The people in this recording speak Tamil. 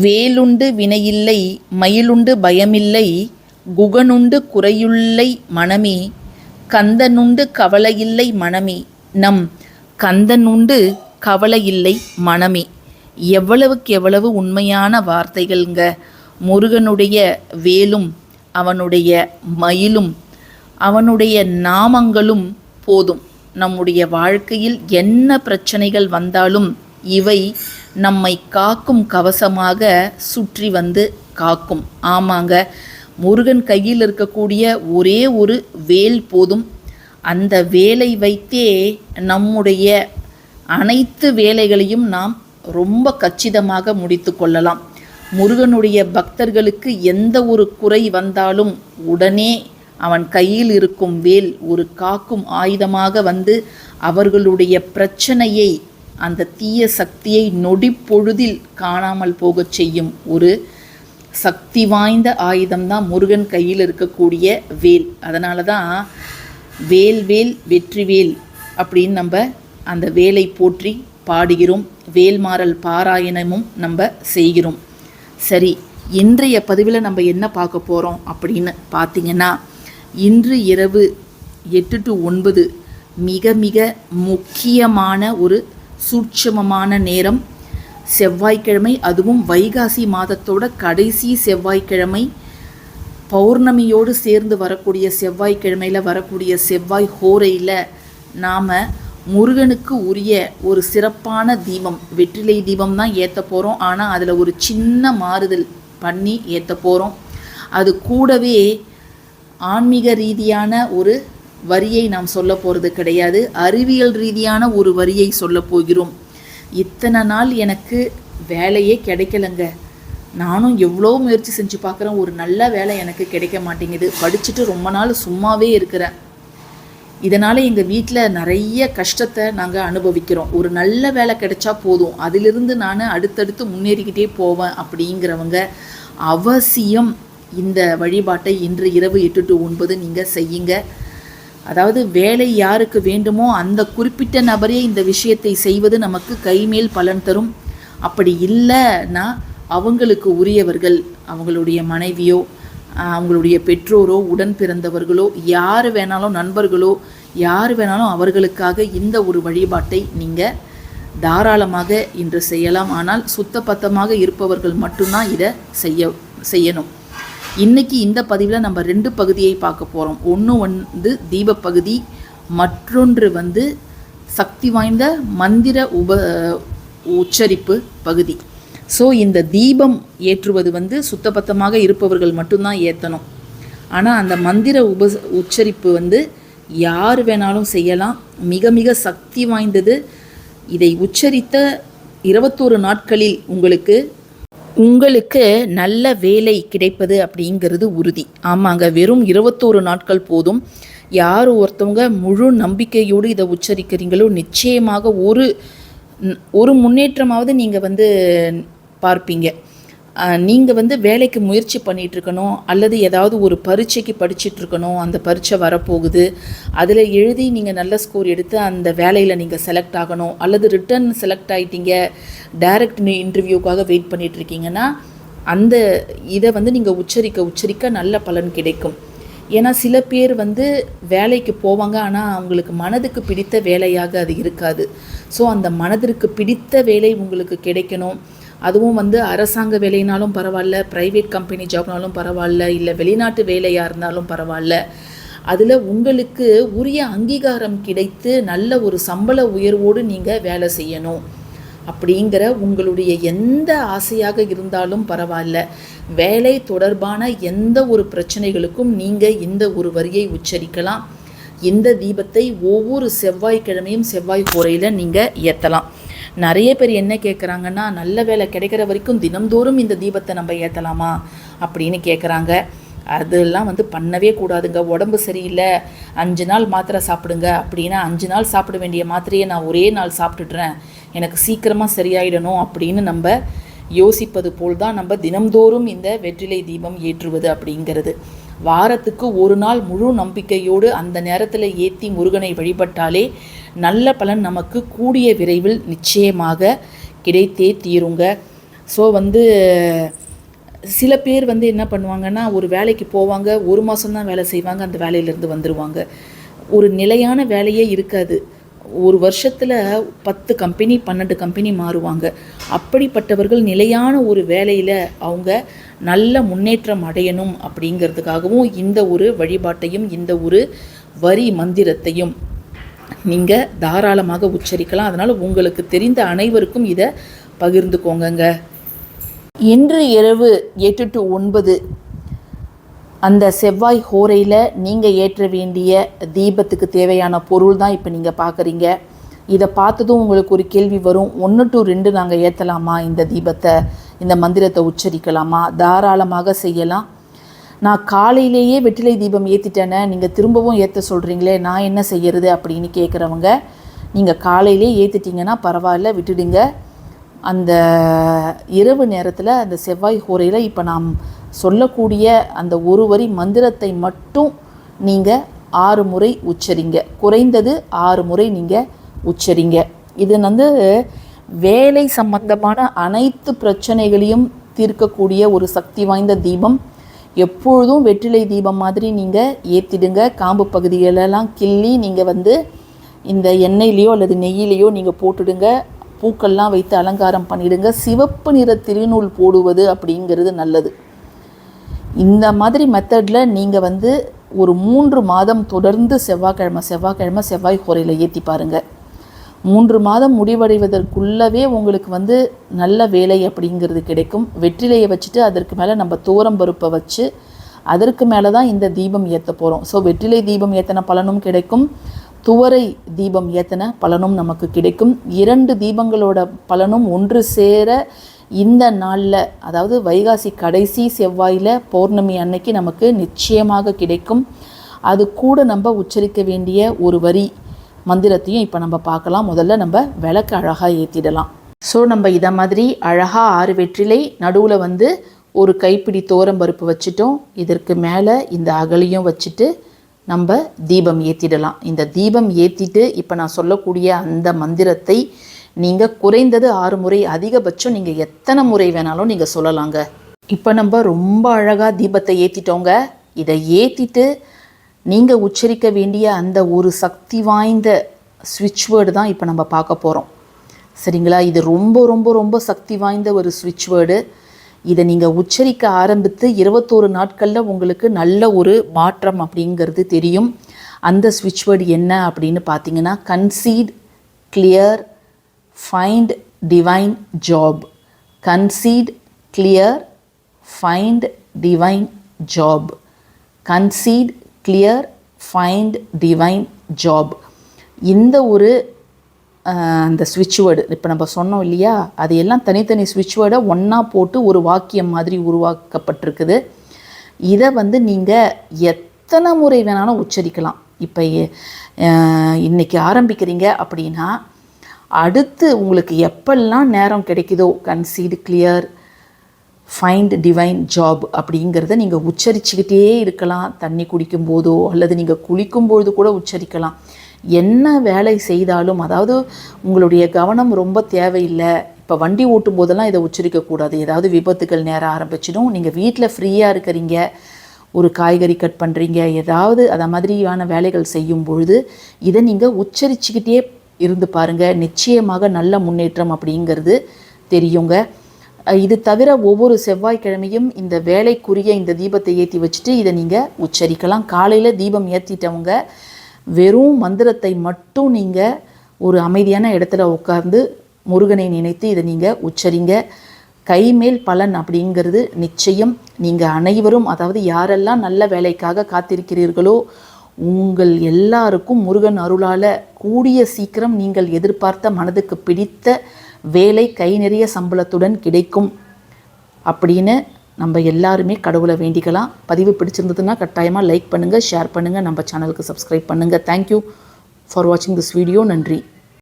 வேலுண்டு வினையில்லை மயிலுண்டு பயமில்லை குகனுண்டு குறையுள்ளை மனமே கந்தனுண்டு கவலையில்லை மனமே நம் கந்தனுண்டு கவலையில்லை மனமே எவ்வளவுக்கு எவ்வளவு உண்மையான வார்த்தைகள்ங்க. முருகனுடைய வேலும் அவனுடைய மயிலும் அவனுடைய நாமங்களும் போதும். நம்முடைய வாழ்க்கையில் என்ன பிரச்சனைகள் வந்தாலும் இவை நம்மை காக்கும் கவசமாக சுற்றி வந்து காக்கும். ஆமாங்க முருகன் கையில் இருக்கக்கூடிய ஒரே ஒரு வேல் போதும். அந்த வேலை வைத்தே நம்முடைய அனைத்து வேலைகளையும் நாம் ரொம்ப கச்சிதமாக முடித்து கொள்ளலாம். முருகனுடைய பக்தர்களுக்கு எந்த ஒரு குறை வந்தாலும் உடனே அவன் கையில் இருக்கும் வேல் ஒரு காக்கும் ஆயுதமாக வந்து அவர்களுடைய பிரச்சனையை அந்த தீய சக்தியை நொடி பொழுதில் காணாமல் போகச் செய்யும் ஒரு சக்தி வாய்ந்த ஆயுதம்தான் முருகன் கையில் இருக்கக்கூடிய வேல். அதனால தான் வேல் வேல் வெற்றிவேல் அப்படின்னு நம்ம அந்த வேலை போற்றி பாடுகிறோம். வேல்மாறல் பாராயணமும் நம்ம செய்கிறோம். சரி இன்றைய பதிவில் நம்ம என்ன பார்க்க போகிறோம் அப்படின்னு பார்த்தீங்கன்னா இன்று இரவு எட்டு டு ஒன்பது மிக மிக முக்கியமான ஒரு சூட்சமமான நேரம். செவ்வாய்க்கிழமை அதுவும் வைகாசி மாதத்தோட கடைசி செவ்வாய்க்கிழமை. பௌர்ணமியோடு சேர்ந்து வரக்கூடிய செவ்வாய்க்கிழமையில் வரக்கூடிய செவ்வாய் ஹோரையில் நாம் முருகனுக்கு உரிய ஒரு சிறப்பான தீபம் வெற்றிலை தீபம் தான் ஏற்ற போகிறோம் ஆனால் அதில் ஒரு சின்ன மாறுதல் பண்ணி ஏற்ற போகிறோம் அது கூடவே ஆன்மீக ரீதியான ஒரு வரியை நாம் சொல்ல போகிறது கிடையாது. அறிவியல் ரீதியான ஒரு வரியை சொல்ல போகிறோம். இத்தனை நாள் எனக்கு வேலையே கிடைக்கலங்க. நானும் எவ்வளோ முயற்சி செஞ்சு பார்க்குறேன். ஒரு நல்ல வேலை எனக்கு கிடைக்க மாட்டேங்குது. படிச்சுட்டு ரொம்ப நாள் சும்மாவே இருக்கிறேன். இதனால் எங்கள் வீட்டில் நிறைய கஷ்டத்தை நாங்கள் அனுபவிக்கிறோம். ஒரு நல்ல வேலை கிடைச்சா போதும். அதிலிருந்து நான் அடுத்தடுத்து முன்னேறிக்கிட்டே போவேன் அப்படிங்கிறவங்க அவசியம் இந்த வழிபாட்டை இன்று இரவு எட்டு டு ஒன்பது நீங்கள் செய்யுங்க. அதாவது வேலை யாருக்கு வேண்டுமோ அந்த குறிப்பிட்ட நபரே இந்த விஷயத்தை செய்வது நமக்கு கைமேல் பலன் தரும். அப்படி இல்லைன்னா அவங்களுக்கு உரியவர்கள் அவங்களுடைய மனைவியோ அவங்களுடைய பெற்றோரோ உடன் பிறந்தவர்களோ யார் வேணாலும் நண்பர்களோ யார் வேணாலும் அவர்களுக்காக இந்த ஒரு வழிபாட்டை நீங்கள் தாராளமாக இன்று செய்யலாம். ஆனால் சுத்தபத்தமாக இருப்பவர்கள் மட்டும்தான் இதை செய்ய செய்யணும். இன்னைக்கு இந்த பதிவில் நம்ம ரெண்டு பகுதியை பார்க்க போகிறோம் ஒன்று வந்து தீப பகுதி மற்றொன்று வந்து சக்தி வாய்ந்த மந்திர உப உச்சரிப்பு பகுதி. ஸோ இந்த தீபம் ஏற்றுவது வந்து சுத்தபத்தமாக இருப்பவர்கள் மட்டும்தான் ஏற்றணும் ஆனால் அந்த மந்திர உப உச்சரிப்பு வந்து யார் வேணாலும் செய்யலாம். மிக மிக சக்தி வாய்ந்தது. இதை உச்சரித்த இருபத்தோரு நாட்களில் உங்களுக்கு உங்களுக்கு நல்ல வேலை கிடைப்பது அப்படிங்கிறது உறுதி. ஆமாங்க வெறும் இருபத்தோரு நாட்கள் போதும். யார் ஒருத்தவங்க முழு நம்பிக்கையோடு இதை உச்சரிக்கிறீங்களோ நிச்சயமாக ஒரு ஒரு முன்னேற்றமாவது நீங்கள் வந்து பார்ப்பீங்க. நீங்கள் வந்து வேலைக்கு முயற்சி பண்ணிகிட்ருக்கணும் அல்லது ஏதாவது ஒரு பரீட்சைக்கு படிச்சிட்ருக்கணும் அந்த பரீட்சை வரப்போகுது அதில் எழுதி நீங்கள் நல்ல ஸ்கோர் எடுத்து அந்த வேலையில் நீங்கள் செலக்ட் ஆகணும் அல்லது ரிட்டர்ன் செலக்ட் ஆகிட்டீங்க டைரக்ட் இன்டர்வியூக்காக வெயிட் பண்ணிகிட்ருக்கீங்கன்னா அந்த இதை வந்து நீங்கள் உச்சரிக்க உச்சரிக்க நல்ல பலன் கிடைக்கும். ஏன்னா சில பேர் வந்து வேலைக்கு போவாங்க ஆனால் அவங்களுக்கு மனதுக்கு பிடித்த வேலையாக அது இருக்காது. ஸோ அந்த மனதிற்கு பிடித்த வேலை உங்களுக்கு கிடைக்கணும். அதுவும் வந்து அரசாங்க வேலைனாலும் பரவாயில்ல ப்ரைவேட் கம்பெனி ஜாப்னாலும் பரவாயில்ல இல்லை வெளிநாட்டு வேலையாக இருந்தாலும் பரவாயில்ல. அதில் உங்களுக்கு உரிய அங்கீகாரம் கிடைத்து நல்ல ஒரு சம்பள உயர்வோடு நீங்கள் வேலை செய்யணும். அப்படிங்கிற உங்களுடைய எந்த ஆசையாக இருந்தாலும் பரவாயில்ல. வேலை தொடர்பான எந்த ஒரு பிரச்சனைகளுக்கும் நீங்கள் இந்த ஒரு வரியை உச்சரிக்கலாம். இந்த தீபத்தை ஒவ்வொரு செவ்வாய்க்கிழமையும் செவ்வாய் கோரையில் நீங்கள் ஏற்றலாம் நிறைய பேர் என்ன கேட்குறாங்கன்னா நல்ல வேலை கிடைக்கிற வரைக்கும் தினம்தோறும் இந்த தீபத்தை நம்ம ஏற்றலாமா அப்படின்னு கேட்குறாங்க அதெல்லாம் வந்து பண்ணவே கூடாதுங்க. உடம்பு சரியில்லை. அஞ்சு நாள் மாத்திரை சாப்பிடுங்க அப்படின்னா அஞ்சு நாள் சாப்பிட வேண்டிய மாத்திரையை நான் ஒரே நாள் சாப்பிட்டுடுறேன். எனக்கு சீக்கிரமாக சரியாயிடணும் அப்படின்னு நம்ம யோசிப்பது போல் தான் நம்ம தினம்தோறும் இந்த வெற்றிலை தீபம் ஏற்றுவது அப்படிங்கிறது. வாரத்துக்கு ஒரு நாள் முழு நம்பிக்கையோடு அந்த நேரத்தில் ஏற்றி முருகனை வழிபட்டாலே நல்ல பலன் நமக்கு கூடிய விரைவில் நிச்சயமாக கிடைத்தே தீருங்க. ஸோ வந்து சில பேர் வந்து என்ன பண்ணுவாங்கன்னா ஒரு வேலைக்கு போவாங்க ஒரு மாதம்தான் வேலை செய்வாங்க அந்த வேலையிலேருந்து வந்துடுவாங்க ஒரு நிலையான வேலையே இருக்காது. ஒரு வருஷத்தில் பத்து கம்பெனி பன்னெண்டு கம்பெனி மாறுவாங்க. அப்படிப்பட்டவர்கள் நிலையான ஒரு வேலையில் அவங்க நல்ல முன்னேற்றம் அடையணும் அப்படிங்கிறதுக்காகவும் இந்த ஒரு வழிபாட்டையும் இந்த ஒரு வரி மந்திரத்தையும் நீங்கள் தாராளமாக உச்சரிக்கலாம். அதனால் உங்களுக்கு தெரிந்த அனைவருக்கும் இதை பகிர்ந்துக்கோங்கங்க. இன்று இரவு எட்டு டு ஒன்பது அந்த செவ்வாய் ஹோரையில் நீங்கள் ஏற்ற வேண்டிய தீபத்துக்கு தேவையான பொருள் தான் இப்போ நீங்கள் பார்க்குறீங்க இதை பார்த்ததும் உங்களுக்கு ஒரு கேள்வி வரும். ஒன்று டு ரெண்டு நாங்கள் ஏற்றலாமா இந்த தீபத்தை? இந்த மந்திரத்தை உச்சரிக்கலாமா? தாராளமாக செய்யலாம். நான் காலையிலேயே வெற்றிலை தீபம் ஏற்றிட்டேனே நீங்கள் திரும்பவும் ஏற்ற சொல்கிறீங்களே நான் என்ன செய்யறது அப்படின்னு கேட்குறவங்க நீங்கள் காலையிலே ஏற்றிட்டீங்கன்னா பரவாயில்ல விட்டுடுங்க. அந்த இரவு நேரத்தில் அந்த செவ்வாய் ஹோரையில் இப்போ நாம் சொல்லக்கூடிய அந்த ஒரு வரி மந்திரத்தை மட்டும் நீங்கள் ஆறு முறை உச்சரிங்க. குறைந்தது ஆறு முறை நீங்கள் உச்சரிங்க. இது வந்து வேலை சம்பந்தமான அனைத்து பிரச்சனைகளையும் தீர்க்கக்கூடிய ஒரு சக்தி வாய்ந்த தீபம். எப்பொழுதும் வெற்றிலை தீபம் மாதிரி நீங்கள் ஏற்றிடுங்க காம்பு பகுதிகளெல்லாம் கிள்ளி நீங்கள் வந்து இந்த எண்ணெயிலையோ அல்லது நெய்யிலையோ நீங்கள் போட்டுடுங்க. பூக்கள்லாம் வைத்து அலங்காரம் பண்ணிடுங்க. சிவப்பு நிற திருநூல் போடுவது அப்படிங்கிறது நல்லது. இந்த மாதிரி மெத்தடில் நீங்கள் வந்து ஒரு மூன்று மாதம் தொடர்ந்து செவ்வாய்க்கிழமை செவ்வாய்க்கிழமை செவ்வாய் குறையில் ஏற்றி பாருங்கள் மூன்று மாதம் முடிவடைவதற்குள்ளவே உங்களுக்கு வந்து நல்ல வேலை அப்படிங்கிறது கிடைக்கும். வெற்றிலையை வச்சுட்டு அதற்கு மேலே நம்ம தோரம் பருப்பை வச்சு அதற்கு மேலே தான் இந்த தீபம் ஏற்ற போகிறோம் ஸோ வெற்றிலை தீபம் ஏற்றின பலனும் கிடைக்கும். துவரை தீபம் ஏற்றின பலனும் நமக்கு கிடைக்கும். இரண்டு தீபங்களோட பலனும் ஒன்று சேர இந்த நாளில் அதாவது வைகாசி கடைசி செவ்வாயில் பௌர்ணமி அன்னைக்கு நமக்கு நிச்சயமாக கிடைக்கும். அது கூட நம்ம உச்சரிக்க வேண்டிய ஒரு வரி மந்திரத்தையும் இப்போ நம்ம பார்க்கலாம். முதல்ல நம்ம விளக்கு அழகாக ஏற்றிடலாம் ஸோ நம்ம இதை மாதிரி அழகாக ஆறு வெற்றிலை நடுவில் வந்து ஒரு கைப்பிடி தோரம் பருப்பு வச்சுட்டோம். இதற்கு மேலே இந்த அகலியும் வச்சுட்டு நம்ம தீபம் ஏற்றிடலாம் இந்த தீபம் ஏற்றிட்டு இப்போ நான் சொல்லக்கூடிய அந்த மந்திரத்தை நீங்கள் குறைந்தது ஆறு முறை அதிகபட்சம் நீங்கள் எத்தனை முறை வேணாலும் நீங்கள் சொல்லலாங்க. இப்போ நம்ம ரொம்ப அழகாக தீபத்தை ஏற்றிட்டோங்க இதை ஏற்றிட்டு நீங்கள் உச்சரிக்க வேண்டிய அந்த ஒரு சக்தி வாய்ந்த ஸ்விட்ச் வேர்டு தான் இப்போ நம்ம பார்க்க போகிறோம் சரிங்களா? இது ரொம்ப ரொம்ப ரொம்ப சக்தி வாய்ந்த ஒரு ஸ்விட்ச் வேர்டு இதை நீங்கள் உச்சரிக்க ஆரம்பித்து இருபத்தோரு நாட்களில் உங்களுக்கு நல்ல ஒரு மாற்றம் அப்படிங்கிறது தெரியும். அந்த ஸ்விட்ச் வேர்டு என்ன அப்படின்னு பார்த்தீங்கன்னா conceit clear find divine job conceit clear find divine job conceit clear find divine job இந்த ஒரு அந்த ஸ்விட்ச் வேர்டு இப்போ நம்ம சொன்னோம் இல்லையா? அது எல்லாம் தனித்தனி ஸ்விட்ச் வேர்டை ஒன்றா போட்டு ஒரு வாக்கியம் மாதிரி உருவாக்கப்பட்டிருக்குது. இதை வந்து நீங்கள் எத்தனை முறை வேணாலும் உச்சரிக்கலாம். இப்போ இன்றைக்கி ஆரம்பிக்கிறீங்க அப்படின்னா அடுத்து உங்களுக்கு எப்பெல்லாம் நேரம் கிடைக்குதோ conceit clear find divine job அப்படிங்கிறத நீங்கள் உச்சரிச்சுக்கிட்டே இருக்கலாம். தண்ணி குடிக்கும் போதோ அல்லது நீங்கள் குளிக்கும் பொழுது கூட உச்சரிக்கலாம். என்ன வேலை செய்தாலும் அதாவது உங்களுடைய கவனம் ரொம்ப தேவையில்லை. இப்போ வண்டி ஓட்டும் போதெல்லாம் இதை உச்சரிக்கக்கூடாது ஏதாவது விபத்துகள் நேரம் ஆரம்பிச்சிடும். நீங்கள் வீட்டில் ஃப்ரீயாக இருக்கிறீங்க. ஒரு காய்கறி கட் பண்ணுறீங்க ஏதாவது அதை மாதிரியான வேலைகள் செய்யும் பொழுது இதை நீங்கள் உச்சரிச்சுக்கிட்டே இருந்து பாருங்கள் நிச்சயமாக நல்ல முன்னேற்றம் அப்படிங்கிறது தெரியுங்க. இது தவிர ஒவ்வொரு செவ்வாய்க்கிழமையும் இந்த வேலைக்குரிய இந்த தீபத்தை ஏற்றி வச்சுட்டு இதை நீங்கள் உச்சரிக்கலாம். காலையில் தீபம் ஏற்றிட்டவங்க வெறும் மந்திரத்தை மட்டும் நீங்கள் ஒரு அமைதியான இடத்துல உட்கார்ந்து முருகனை நினைத்து இதை நீங்கள் உச்சரிங்க. கைமேல் பலன் அப்படிங்கிறது நிச்சயம். நீங்கள் அனைவரும் அதாவது யாரெல்லாம் நல்ல வேலைக்காக காத்திருக்கிறீர்களோ உங்கள் எல்லாருக்கும் முருகன் அருளால் கூடிய சீக்கிரம் நீங்கள் எதிர்பார்த்த மனதுக்கு பிடித்த வேலை கை நிறைய சம்பளத்துடன் கிடைக்கும் அப்படின்னு நம்ம எல்லாருமே கடவுளை வேண்டிக்கலாம். பதிவு பிடிச்சிருந்ததுன்னா கட்டாயமாக லைக் பண்ணுங்கள் ஷேர் பண்ணுங்கள் நம்ம சேனலுக்கு சப்ஸ்கிரைப் பண்ணுங்கள் தேங்க்யூ ஃபார் வாட்சிங் திஸ் வீடியோ நன்றி.